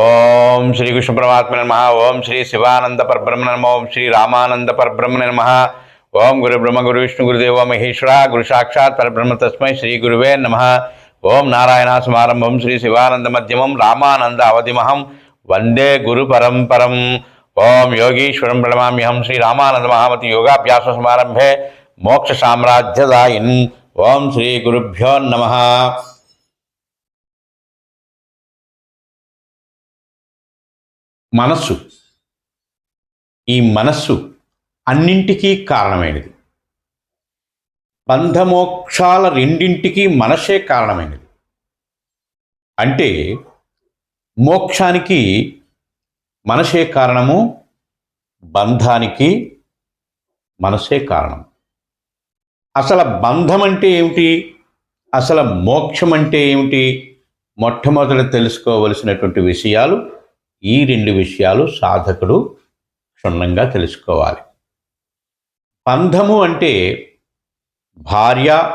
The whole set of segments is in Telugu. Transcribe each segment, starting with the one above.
ఓం శ్రీ కృష్ణ పరమాత్మ నమ ఓం శ్రీ శివానంద పరబ్రహ్మ నమ ఓం శ్రీ రామానంద పరబ్రహ్మ నమ ఓం గురు బ్రహ్మ గురు విష్ణు గురుదేవ మహేశ్వర గురు సాక్షాత్ పరబ్రహ్మ తస్మై శ్రీ గురువే నమ. ఓం నారాయణ సమారంభం శ్రీ శివానంద మధ్యమం రామానంద అవధిమహం. వందే గురు పరంపరం. ఓం యోగీశ్వరం ప్రణమామ్యహం శ్రీ రామానంద మహామతి యోగాభ్యాస సమారంభే మోక్ష సామ్రాజ్యదాయిన్. ఓం శ్రీ గురుభ్యో నమ. మనస్సు. ఈ మనస్సు అన్నింటికీ కారణమైనది. బంధమోక్షాల రెండింటికి మనసే కారణమైనది. అంటే మోక్షానికి మనసే కారణము బంధానికి మనసే కారణం. అసలు బంధం అంటే ఏమిటి? అసలు మోక్షం అంటే ఏమిటి? మొట్టమొదట తెలుసుకోవలసినటువంటి విషయాలు ఈ రెండు విషయాలు సాధకుడు క్షుణ్ణంగా తెలుసుకోవాలి. బంధము అంటే భార్య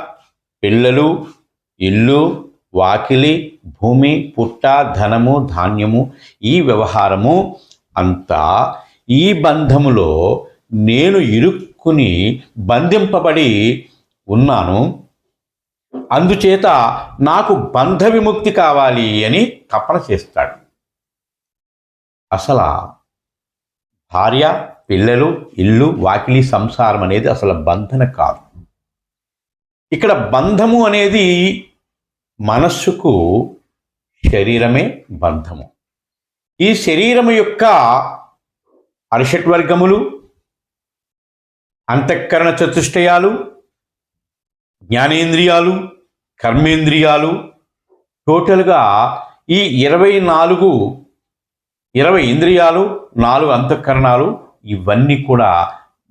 పిల్లలు ఇల్లు వాకిలి భూమి పుట్ట ధనము ధాన్యము ఈ వ్యవహారము అంతా ఈ బంధములో నేను ఇరుక్కుని బంధింపబడి ఉన్నాను. అందుచేత నాకు బంధ విముక్తి కావాలి అని తపన చేస్తాడు. అసలు భార్య పిల్లలు ఇల్లు వాకిలి సంసారం అనేది అసలు బంధన కాదు. ఇక్కడ బంధము అనేది మనస్సుకు శరీరమే బంధము. ఈ శరీరము యొక్క అరిషట్వర్గములు అంతఃకరణ చతుష్టయాలు జ్ఞానేంద్రియాలు కర్మేంద్రియాలు టోటల్గా ఈ ఇరవై నాలుగు ఇరవై ఇంద్రియాలు నాలుగు అంతఃకరణాలు ఇవన్నీ కూడా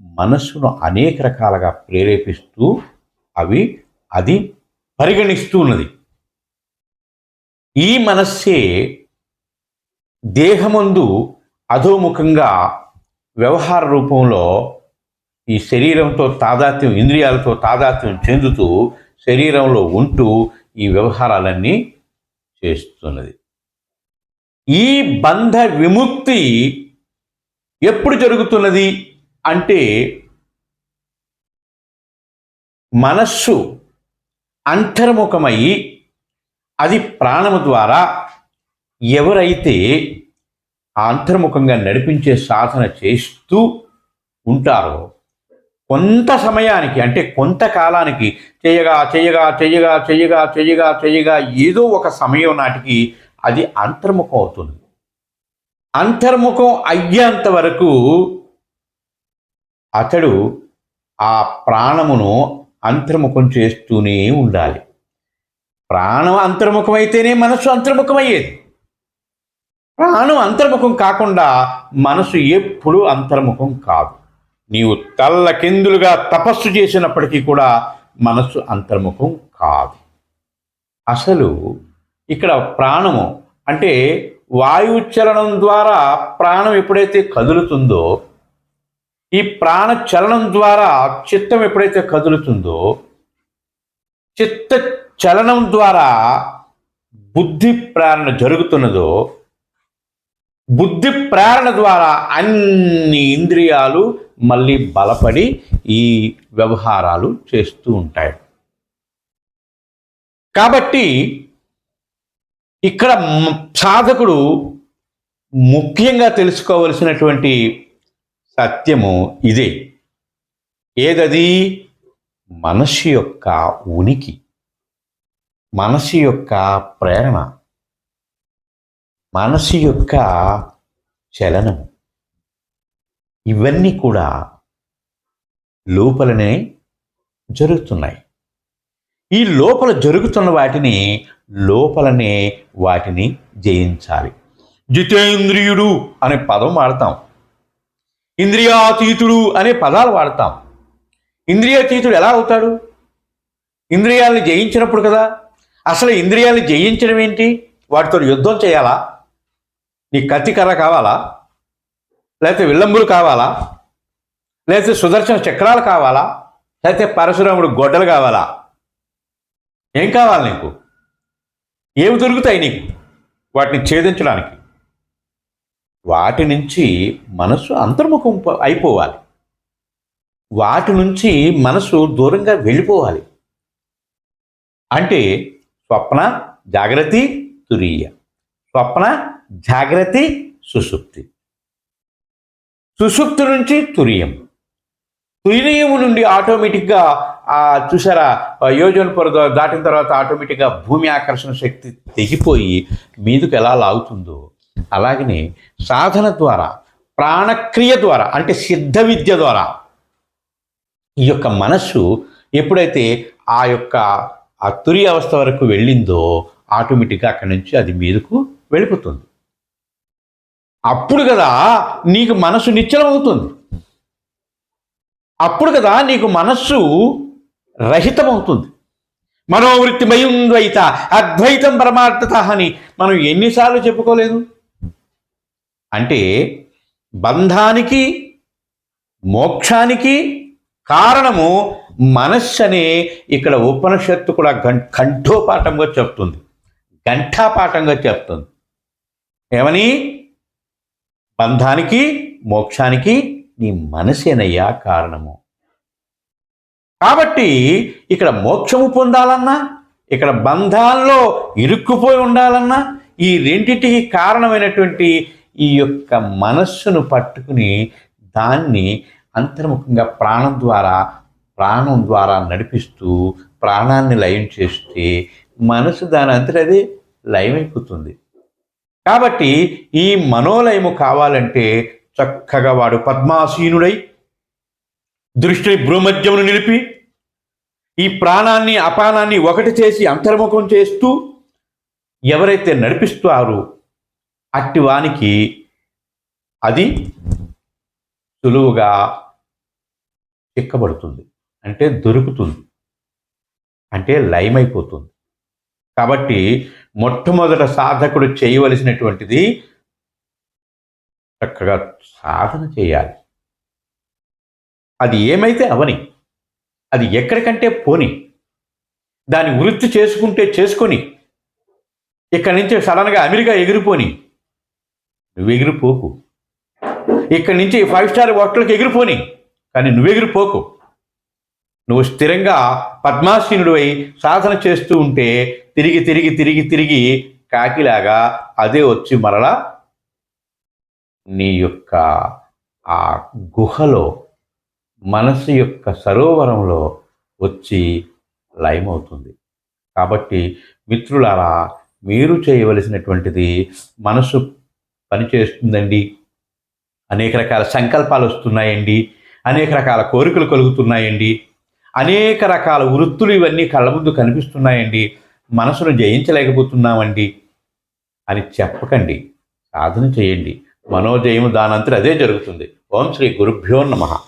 మనస్సును అనేక రకాలుగా ప్రేరేపిస్తూ అవి అది పరిగణిస్తూ ఉన్నది. ఈ మనస్సే దేహమందు అధోముఖంగా వ్యవహార రూపంలో ఈ శరీరంతో తాదాత్యం ఇంద్రియాలతో తాదాత్యం చెందుతూ శరీరంలో ఉంటూ ఈ వ్యవహారాలన్నీ చేస్తున్నది. ఈ బంధ విముక్తి ఎప్పుడు జరుగుతున్నది అంటే మనస్సు అంతర్ముఖమై అది ప్రాణము ద్వారా ఎవరైతే అంతర్ముఖంగా నడిపించే సాధన చేస్తూ ఉంటారో కొంత సమయానికి అంటే కొంతకాలానికి చేయగా చేయగా చేయగా చేయగా చేయగా చేయగా ఏదో ఒక సమయం నాటికి అది అంతర్ముఖం అవుతుంది. అంతర్ముఖం అయ్యేంత వరకు అతడు ఆ ప్రాణమును అంతర్ముఖం చేస్తూనే ఉండాలి. ప్రాణం అంతర్ముఖమైతేనే మనసు అంతర్ముఖమయ్యేది. ప్రాణం అంతర్ముఖం కాకుండా మనసు ఎప్పుడూ అంతర్ముఖం కాదు. నీవు తల్లకిందులుగా తపస్సు చేసినప్పటికీ కూడా మనస్సు అంతర్ముఖం కాదు. అసలు ఇక్కడ ప్రాణము అంటే వాయుచలనం ద్వారా ప్రాణం ఎప్పుడైతే కదులుతుందో ఈ ప్రాణ చలనం ద్వారా చిత్తం ఎప్పుడైతే కదులుతుందో చిత్త చలనం ద్వారా బుద్ధి ప్రేరణ జరుగుతున్నదో బుద్ధి ప్రేరణ ద్వారా అన్ని ఇంద్రియాలు మళ్ళీ బలపడి ఈ వ్యవహారాలు చేస్తూ ఉంటాయి. కాబట్టి ఇక్కడ సాధకుడు ముఖ్యంగా తెలుసుకోవలసినటువంటి సత్యము ఇదే. ఏదది? మనస్సు యొక్క ఉనికి. మనసు యొక్క ప్రేరణ. మనసు యొక్క చలనం. ఇవన్నీ కూడా లోపలనే జరుగుతున్నాయి. ఈ లోపల జరుగుతున్న వాటిని లోపలనే వాటిని జయించాలి. జితేంద్రియుడు అనే పదం వాడతాం. ఇంద్రియాతీతుడు అనే పదాలు వాడతాం. ఇంద్రియాతీతుడు ఎలా అవుతాడు? ఇంద్రియాలను జయించినప్పుడు కదా. అసలు ఇంద్రియాలను జయించడం ఏంటి? వాటితో యుద్ధం చేయాలా? నీ కత్తి కర్ర కావాలా? లేకపోతే విల్లంబులు కావాలా? లేకపోతే సుదర్శన చక్రాలు కావాలా? లేకపోతే పరశురాముడు గొడ్డలు కావాలా? ఏం కావాలి నీకు? ఏమి దొరుకుతాయి నీకు? వాటిని ఛేదించడానికి. వాటి నుంచి మనసు అంతర్ముఖం అయిపోవాలి. వాటి నుంచి మనసు దూరంగా వెళ్ళిపోవాలి. అంటే స్వప్న జాగ్రత్త తురీయ. స్వప్న జాగ్రత్త సుషుప్తి సుషుప్తి నుంచి తురియం. తురియం నుండి ఆటోమేటిక్గా చూసారా యోజన పొర దాటిన తర్వాత ఆటోమేటిక్గా భూమి ఆకర్షణ శక్తి తెగిపోయి మీదకు ఎలా లాగుతుందో అలాగనే సాధన ద్వారా ప్రాణక్రియ ద్వారా అంటే సిద్ధ విద్య ద్వారా ఈ యొక్క మనస్సు ఎప్పుడైతే ఆ యొక్క ఆ తురి అవస్థ వరకు వెళ్ళిందో ఆటోమేటిక్గా అక్కడి నుంచి అది మీదకు వెళ్ళిపోతుంది. అప్పుడు కదా నీకు మనసు నిశ్చలం అవుతుంది అప్పుడు కదా నీకు మనస్సు రహితమవుతుంది. మనోవృత్తిమయం ద్వైత అద్వైతం పరమార్థత అని మనం ఎన్నిసార్లు చెప్పుకోలేదు? అంటే బంధానికి మోక్షానికి కారణము మనస్సు అనే ఇక్కడ ఉపనిషత్తు కూడా గం కంఠోపాఠంగా చెప్తుంది. గంఠాపాఠంగా చెప్తుంది. ఏమని? బంధానికి మోక్షానికి నీ మనసేనయ్యా కారణము. కాబట్టి ఇక్కడ మోక్షము పొందాలన్నా ఇక్కడ బంధాల్లో ఇరుక్కుపోయి ఉండాలన్నా ఈ రెండింటికి కారణమైనటువంటి ఈ యొక్క మనస్సును పట్టుకుని దాన్ని అంతర్ముఖంగా ప్రాణం ద్వారా ప్రాణం ద్వారా నడిపిస్తూ ప్రాణాన్ని లయం చేస్తే మనసు దాని అంతటది లయమైపోతుంది. కాబట్టి ఈ మనోలయము కావాలంటే చక్కగా వాడు పద్మాసీనుడై దృష్టిని భూమధ్యమును నిలిపి ఈ ప్రాణాన్ని అపానాన్ని ఒకటి చేసి అంతర్ముఖం చేస్తూ ఎవరైతే నడిపిస్తారో అట్టి వానికి అది సులువుగా చిక్కబడుతుంది. అంటే దొరుకుతుంది. అంటే లయమైపోతుంది. కాబట్టి మొట్టమొదట సాధకుడు చేయవలసినటువంటిది చక్కగా సాధన చేయాలి. అది ఏమైతే అవని అది ఎక్కడికంటే పోని దాని వృత్తి చేసుకుంటే చేసుకొని ఇక్కడి నుంచి సడన్గా అమెరికా ఎగిరిపోని నువ్వు ఎగిరిపోకు. ఇక్కడి నుంచి ఫైవ్ స్టార్ హోటల్కి ఎగిరిపోని కానీ నువ్వు ఎగిరిపోకు. నువ్వు స్థిరంగా పద్మాసీనుడివై సాధన చేస్తూ ఉంటే తిరిగి తిరిగి తిరిగి తిరిగి కాకిలాగా అదే వచ్చి మరలా నీ యొక్క ఆ గుహలో మనసు యొక్క సరోవరంలో వచ్చి లయమవుతుంది. కాబట్టి మిత్రులారా మీరు చేయవలసినటువంటిది మనసు పనిచేస్తుందండి. అనేక రకాల సంకల్పాలు వస్తున్నాయండి. అనేక రకాల కోరికలు కలుగుతున్నాయండి. అనేక రకాల వృత్తులు ఇవన్నీ కళ్ళ ముందు కనిపిస్తున్నాయండి. మనసును జయించలేకపోతున్నామండి అని చెప్పకండి. సాధన చేయండి. మనోజయము దానంతరం అదే జరుగుతుంది. ఓం శ్రీ గురుభ్యో నమ.